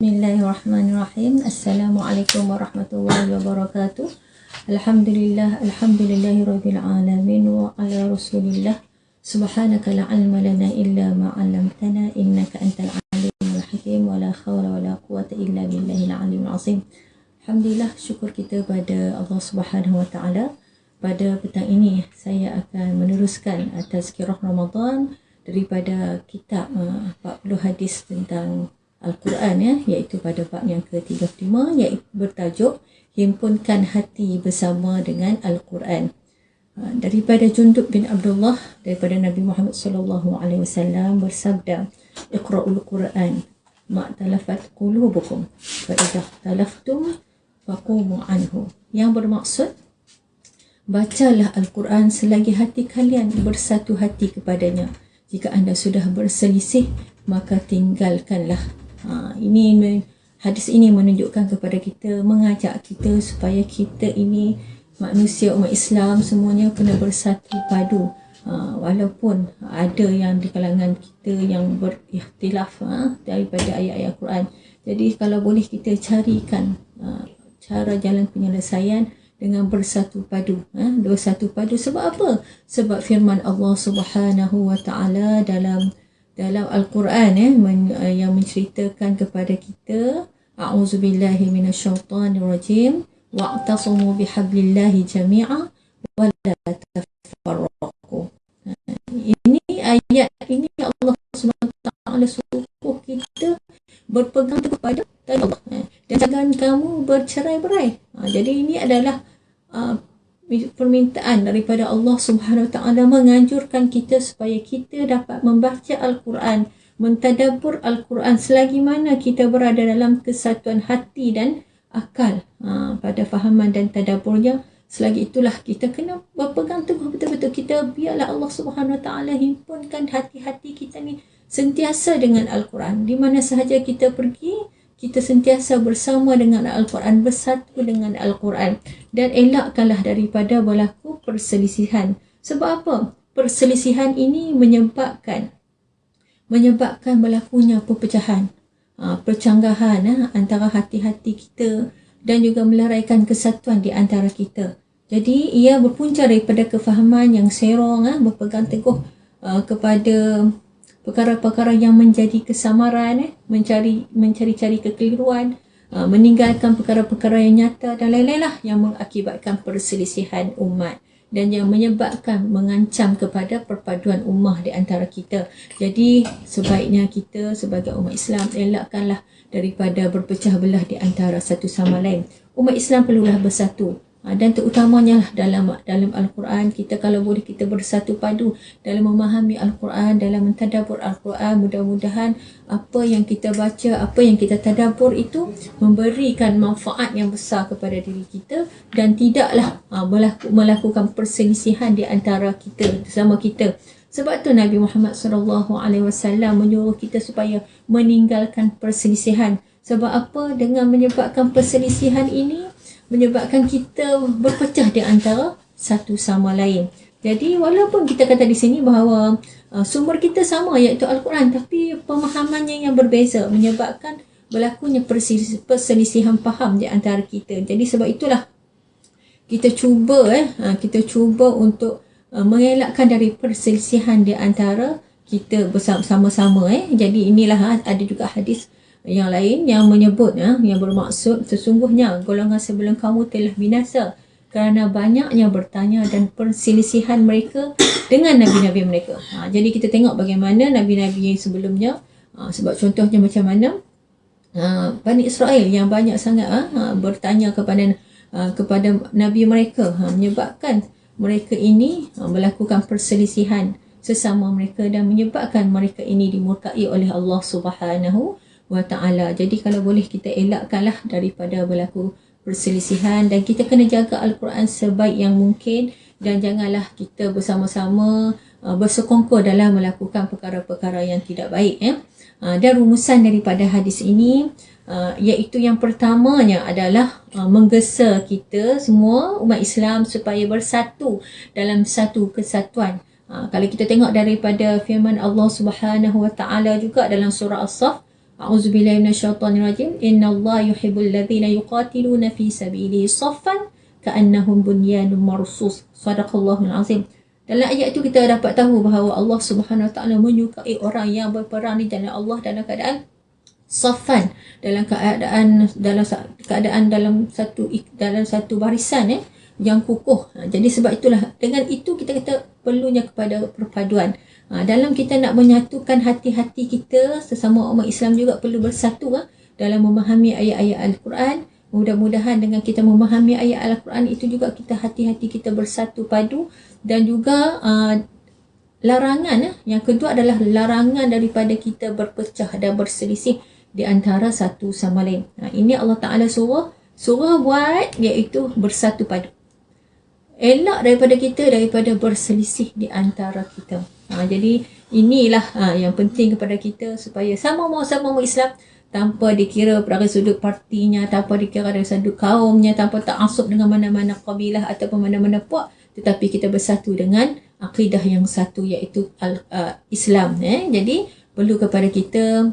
Bismillahirrahmanirrahim. Assalamualaikum warahmatullahi wabarakatuh. Alhamdulillah, alhamdulillahirabbil alamin wa ala rasulillah. Subhanaka la ilma lana illa ma 'allamtana innaka antal alimul hakim wa la hawla wa la quwwata illa billahil aliyyil azim. Alhamdulillah syukur kita pada Allah Subhanahu wa taala. Pada petang ini saya akan meneruskan tazkirah Ramadan daripada kitab 40 uh, hadis tentang Al-Quran ya iaitu pada bab yang ke-35 iaitu bertajuk himpunkan hati bersama dengan Al-Quran. Ha, daripada Jundub bin Abdullah daripada Nabi Muhammad sallallahu alaihi wasallam bersabda Iqra'ul Quran ma talafat qulubukum fa idza talaftum faqumu anhu. Yang bermaksud bacalah Al-Quran selagi hati kalian bersatu hati kepadanya. Jika anda sudah berselisih maka tinggalkanlah Ha, ini hadis ini menunjukkan kepada kita mengajak kita supaya kita ini manusia umat Islam semuanya kena bersatu padu. Ha, walaupun ada yang di kalangan kita yang berikhtilaf ha, daripada ayat-ayat Quran. Jadi kalau boleh kita carikan ha, cara jalan penyelesaian dengan bersatu padu ha, bersatu padu. Sebab apa? Sebab firman Allah Subhanahu wa taala dalam dalam Al-Quran eh, men, uh, yang menceritakan kepada kita A'udzubillahi minasyaitanirrajim wa'tasimu bihablillahi jami'a wa la tafarraqu. Ini ayat ini Allah SWT suruh kita berpegang kepada Allah dan jangan kamu bercerai-berai. Jadi ini adalah uh, permintaan daripada Allah Subhanahu Wa Taala menganjurkan kita supaya kita dapat membaca Al-Quran, mentadabbur Al-Quran selagi mana kita berada dalam kesatuan hati dan akal ha, pada fahaman dan tadabburnya. Selagi itulah kita kena berpegang teguh betul-betul kita biarlah Allah Subhanahu Wa Taala himpunkan hati-hati kita ni sentiasa dengan Al-Quran. Di mana sahaja kita pergi, kita sentiasa bersama dengan Al-Quran, bersatu dengan Al-Quran dan elakkanlah daripada berlaku perselisihan. Sebab apa? Perselisihan ini menyebabkan menyebabkan berlakunya perpecahan, ha, percanggahan ha, antara hati-hati kita dan juga meleraikan kesatuan di antara kita. Jadi ia berpunca daripada kefahaman yang serong, ha, berpegang teguh kepada perkara-perkara yang menjadi kesamaran eh mencari mencari-cari kekeliruan uh, meninggalkan perkara-perkara yang nyata dan lain-lain lah yang mengakibatkan perselisihan umat dan yang menyebabkan mengancam kepada perpaduan ummah di antara kita. Jadi sebaiknya kita sebagai umat Islam elakkanlah daripada berpecah belah di antara satu sama lain. Umat Islam perlulah bersatu. Ha, dan terutamanya dalam dalam Al-Quran kita kalau boleh kita bersatu padu dalam memahami Al-Quran dalam mentadabur Al-Quran mudah-mudahan apa yang kita baca apa yang kita tadabur itu memberikan manfaat yang besar kepada diri kita dan tidaklah ha, melakukan perselisihan di antara kita sama kita. Sebab tu Nabi Muhammad sallallahu alaihi wasallam menyuruh kita supaya meninggalkan perselisihan. Sebab apa? Dengan menyebabkan perselisihan ini menyebabkan kita berpecah di antara satu sama lain. Jadi walaupun kita kata di sini bahawa uh, sumber kita sama iaitu Al-Quran tapi pemahamannya yang berbeza menyebabkan berlakunya perselisihan faham di antara kita. Jadi sebab itulah kita cuba eh uh, kita cuba untuk uh, mengelakkan dari perselisihan di antara kita bersama-sama eh. Jadi inilah uh, ada juga hadis yang lain yang menyebut ya, yang bermaksud sesungguhnya golongan sebelum kamu telah binasa kerana banyaknya bertanya dan perselisihan mereka dengan nabi-nabi mereka. Ha, jadi kita tengok bagaimana nabi-nabi yang sebelumnya ha, sebab contohnya macam mana ha, Bani Israel yang banyak sangat ha, ha bertanya kepada ha, kepada nabi mereka ha, menyebabkan mereka ini ha, melakukan perselisihan sesama mereka dan menyebabkan mereka ini dimurkai oleh Allah Subhanahu wa ta'ala. Jadi kalau boleh kita elakkanlah daripada berlaku perselisihan dan kita kena jaga Al-Quran sebaik yang mungkin dan janganlah kita bersama-sama uh, bersekongkol dalam melakukan perkara-perkara yang tidak baik. Ya. Uh, dan rumusan daripada hadis ini uh, iaitu yang pertamanya adalah uh, menggesa kita semua umat Islam supaya bersatu dalam satu kesatuan. Uh, kalau kita tengok daripada firman Allah Subhanahu Wa Taala juga dalam surah As-Saff A'udzubillahi minasyaitonirrajim. Innallaha yuhibbul ladzina yuqatiluna fi sabilihi saffan ka'annahum bunyanun marsus. Sadaqallahul azim. Dalam ayat itu kita dapat tahu bahawa Allah Subhanahu Wa Taala menyukai orang yang berperang di jalan Allah dalam keadaan safan dalam keadaan dalam keadaan dalam satu dalam satu barisan eh yang kukuh. Ha, jadi sebab itulah dengan itu kita kata perlunya kepada perpaduan. Ha, dalam kita nak menyatukan hati-hati kita sesama umat Islam juga perlu bersatu ha, dalam memahami ayat-ayat Al-Quran. Mudah-mudahan dengan kita memahami ayat Al-Quran itu juga kita hati-hati kita bersatu padu dan juga uh, larangan yang kedua adalah larangan daripada kita berpecah dan berselisih di antara satu sama lain. Ha, ini Allah Taala suruh suruh buat iaitu bersatu padu elak daripada kita daripada berselisih di antara kita. Ha, jadi inilah ha, yang penting kepada kita supaya sama mau sama mau Islam tanpa dikira dari sudut partinya, tanpa dikira dari sudut kaumnya, tanpa tak asuk dengan mana-mana kabilah ataupun mana-mana puak, tetapi kita bersatu dengan akidah yang satu iaitu al, uh, Islam. Eh? Jadi perlu kepada kita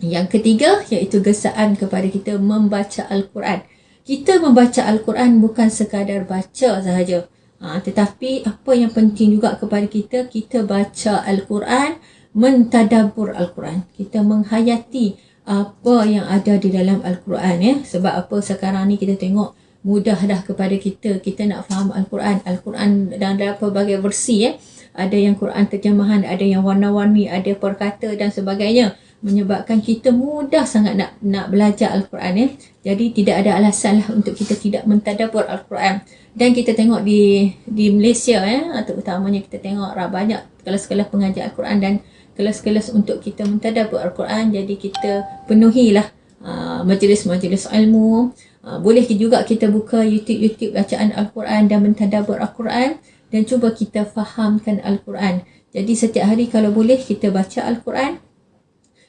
yang ketiga iaitu gesaan kepada kita membaca Al-Quran kita membaca Al-Quran bukan sekadar baca sahaja. Ha, tetapi apa yang penting juga kepada kita, kita baca Al-Quran, mentadabur Al-Quran. Kita menghayati apa yang ada di dalam Al-Quran. Ya. Sebab apa sekarang ni kita tengok mudah dah kepada kita, kita nak faham Al-Quran. Al-Quran dan dalam pelbagai versi. Ya. Ada yang Quran terjemahan, ada yang warna-warni, ada perkata dan sebagainya menyebabkan kita mudah sangat nak nak belajar Al-Quran ya. Jadi tidak ada alasan lah untuk kita tidak mentadabur Al-Quran. Dan kita tengok di di Malaysia ya, terutamanya kita tengok banyak kelas-kelas pengajar Al-Quran dan kelas-kelas untuk kita mentadabur Al-Quran. Jadi kita penuhilah uh, majlis-majlis ilmu. Uh, boleh juga kita buka YouTube-YouTube bacaan Al-Quran dan mentadabur Al-Quran dan cuba kita fahamkan Al-Quran. Jadi setiap hari kalau boleh kita baca Al-Quran,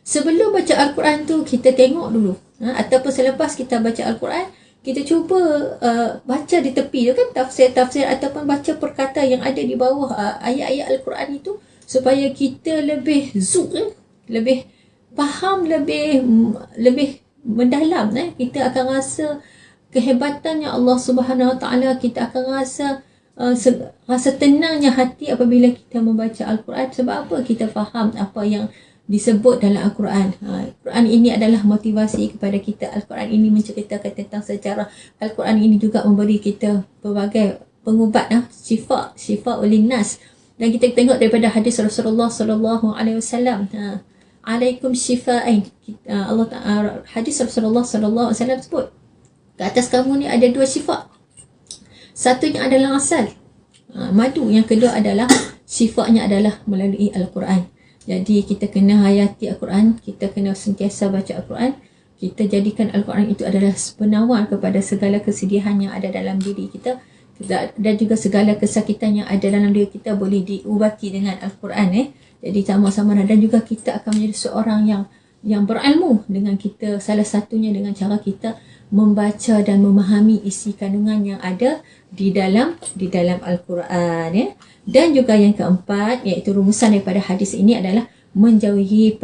sebelum baca Al-Quran tu kita tengok dulu ha? ataupun selepas kita baca Al-Quran kita cuba uh, baca di tepi tu kan tafsir-tafsir ataupun baca perkata yang ada di bawah uh, ayat-ayat Al-Quran itu supaya kita lebih zuk eh? lebih faham lebih lebih mendalam eh? kita akan rasa kehebatannya Allah Subhanahu Wa Taala kita akan rasa uh, rasa tenangnya hati apabila kita membaca Al-Quran sebab apa kita faham apa yang disebut dalam Al-Quran. Ha, Al-Quran ini adalah motivasi kepada kita. Al-Quran ini menceritakan tentang sejarah. Al-Quran ini juga memberi kita pelbagai pengubat, ha, syifa, syifa ulin nas. Dan kita tengok daripada hadis Rasulullah sallallahu alaihi wasallam. Ha, alaikum syifa'ain. Ha, Allah Taala hadis Rasulullah sallallahu alaihi wasallam sebut ke atas kamu ni ada dua syifa. Satunya adalah asal. Ha, madu yang kedua adalah syifa-nya adalah melalui Al-Quran. Jadi kita kena hayati Al-Quran, kita kena sentiasa baca Al-Quran. Kita jadikan Al-Quran itu adalah penawar kepada segala kesedihan yang ada dalam diri kita dan juga segala kesakitan yang ada dalam diri kita boleh diubati dengan Al-Quran eh. Jadi sama-sama dan juga kita akan menjadi seorang yang yang berilmu dengan kita salah satunya dengan cara kita membaca dan memahami isi kandungan yang ada di dalam di dalam Al-Quran ya. Dan juga yang keempat iaitu rumusan daripada hadis ini adalah menjauhi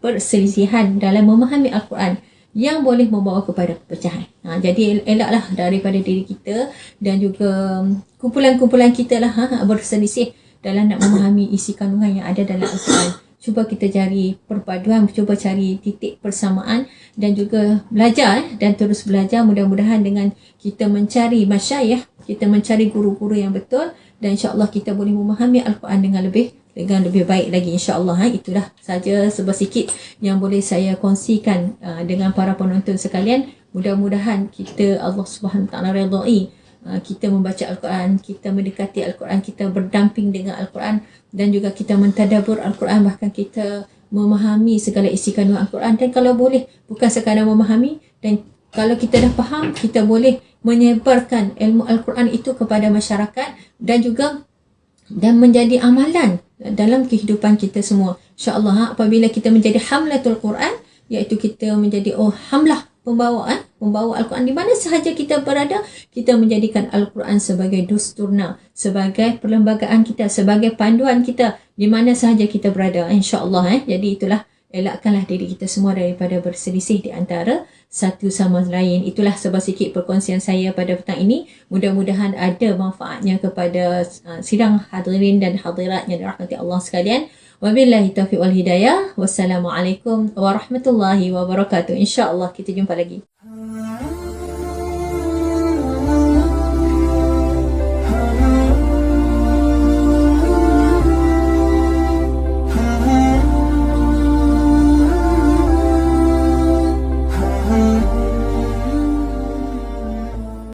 perselisihan dalam memahami Al-Quran yang boleh membawa kepada perpecahan. Ha, jadi elaklah daripada diri kita dan juga kumpulan-kumpulan kita lah ha, berselisih dalam nak memahami isi kandungan yang ada dalam Al-Quran. Cuba kita cari perpaduan, cuba cari titik persamaan dan juga belajar eh, dan terus belajar mudah-mudahan dengan kita mencari masyayah, kita mencari guru-guru yang betul dan insya-Allah kita boleh memahami al-Quran dengan lebih dengan lebih baik lagi insya-Allah ha itulah saja sedikit yang boleh saya kongsikan uh, dengan para penonton sekalian. Mudah-mudahan kita Allah Subhanahu taala redai kita membaca al-Quran kita mendekati al-Quran kita berdamping dengan al-Quran dan juga kita mentadabur al-Quran bahkan kita memahami segala isi kandungan al-Quran dan kalau boleh bukan sekadar memahami dan kalau kita dah faham kita boleh menyebarkan ilmu Al-Quran itu kepada masyarakat dan juga dan menjadi amalan dalam kehidupan kita semua. InsyaAllah apabila kita menjadi hamlatul Quran, iaitu kita menjadi oh hamlah pembawa pembawa Al-Quran di mana sahaja kita berada, kita menjadikan Al-Quran sebagai dusturna, sebagai perlembagaan kita, sebagai panduan kita di mana sahaja kita berada. InsyaAllah eh. Jadi itulah elakkanlah diri kita semua daripada berselisih di antara satu sama lain. Itulah sebab sikit perkongsian saya pada petang ini. Mudah-mudahan ada manfaatnya kepada uh, sidang hadirin dan hadirat yang dirahmati Allah sekalian. Wabillahi taufiq wal hidayah. Wassalamualaikum warahmatullahi wabarakatuh. InsyaAllah kita jumpa lagi.